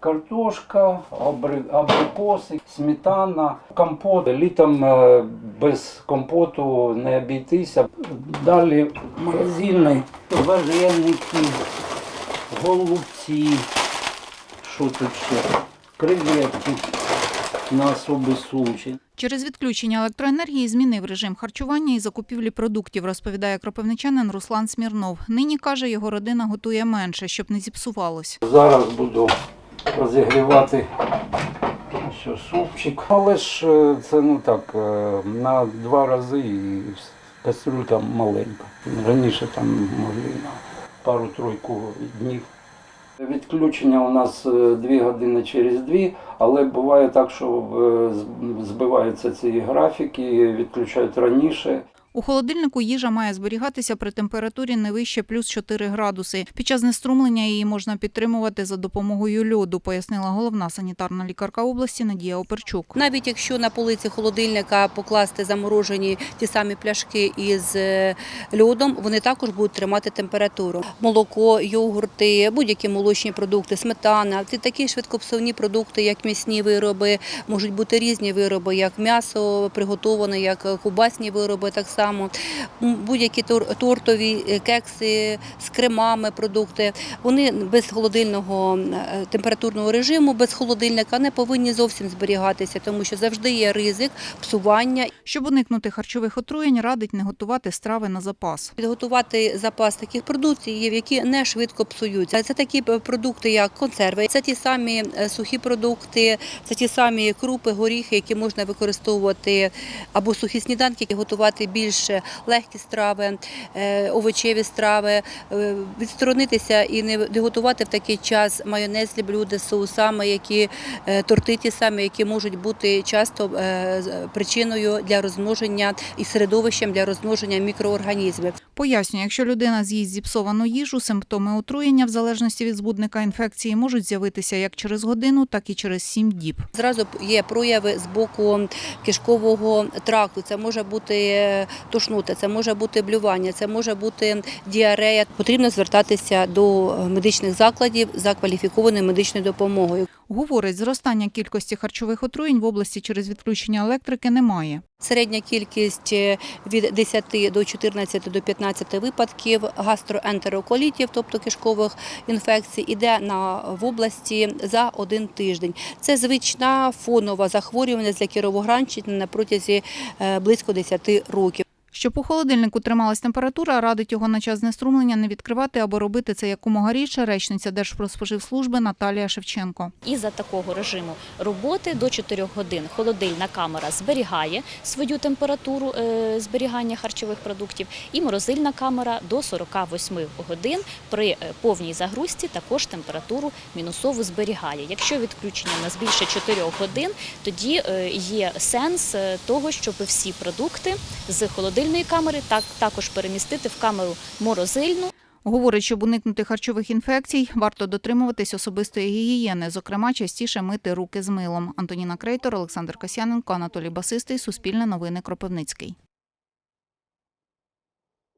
Картошка, абри- абрикоси, сметана, компот. Літом е, без компоту не обійтися. Далі морозильний, вареники, голубці. Що тут ще? Креветки на особий случай. Через відключення електроенергії змінив режим харчування і закупівлі продуктів, розповідає кропивничанин Руслан Смірнов. Нині каже, його родина готує менше, щоб не зіпсувалось. Зараз буду розігрівати що, супчик. Але ж е, це ну так, е, на два рази і кастрюлька маленька. Раніше там могли на пару-тройку днів. Відключення у нас е, дві години через дві, але буває так, що збиваються ці графіки, відключають раніше. У холодильнику їжа має зберігатися при температурі не вище плюс 4 градуси. Під час знеструмлення її можна підтримувати за допомогою льоду, пояснила головна санітарна лікарка області Надія Оперчук. Навіть якщо на полиці холодильника покласти заморожені ті самі пляшки із е, льодом, вони також будуть тримати температуру. Молоко, йогурти, будь-які молочні продукти, сметана, такі швидкопсувні продукти, як м'ясні вироби, можуть бути різні вироби, як м'ясо приготоване, як кубасні вироби, так само М, будь-які тортові е, кекси з кремами, продукти. Вони без холодильного е, температурного режиму, без холодильника не повинні зовсім зберігатися, тому що завжди є ризик псування. Щоб уникнути харчових отруєнь, радить не готувати страви на запас. Підготувати запас таких продуктів, які не швидко псуються. Це такі продукти, як консерви, це ті самі е, сухі продукти, це ті самі крупи, горіхи, які можна використовувати або сухі сніданки, які готувати більш легкі страви, е, овочеві страви, е, відсторонитися і не готувати в такий час майонезні блюда соусами, які е, торти ті самі, які можуть бути часто причиною для розмноження і середовищем для розмноження мікроорганізмів. Пояснює, якщо людина з'їсть зіпсовану їжу, симптоми отруєння в залежності від збудника інфекції можуть з'явитися як через годину, так і через сім діб. Зразу є прояви з боку кишкового тракту. Це може бути е, тошнота, це може бути блювання, це може бути діарея. Потрібно звертатися до медичних закладів за кваліфікованою медичною допомогою. Говорить, зростання кількості харчових отруєнь в області через відключення електрики немає. Середня кількість е, від 10 до 14 до 15 випадків гастроентероколітів, тобто кишкових інфекцій, іде на в області за один тиждень. Це звична фонова захворюваність для Кіровоградщини на протязі е, близько 10 років. Щоб у холодильнику трималась температура, радить його на час знеструмлення не відкривати або робити це якомога рідше, речниця Держпродспоживслужби Наталія Шевченко. Із-за такого режиму роботи до 4 годин холодильна камера зберігає свою температуру е, зберігання харчових продуктів, і морозильна камера до 48 годин при е, повній загрузці також температуру мінусову зберігає. Якщо відключення у нас більше 4 годин, тоді е, є сенс того, щоб всі продукти з холодильної камери так також перемістити в камеру морозильну. Говорить, щоб уникнути харчових інфекцій, варто дотримуватись особистої гігієни, зокрема, частіше мити руки з милом. Антоніна Крейтор, Олександр Касяненко, Анатолій Басистий, Суспільне новини Кропивницький.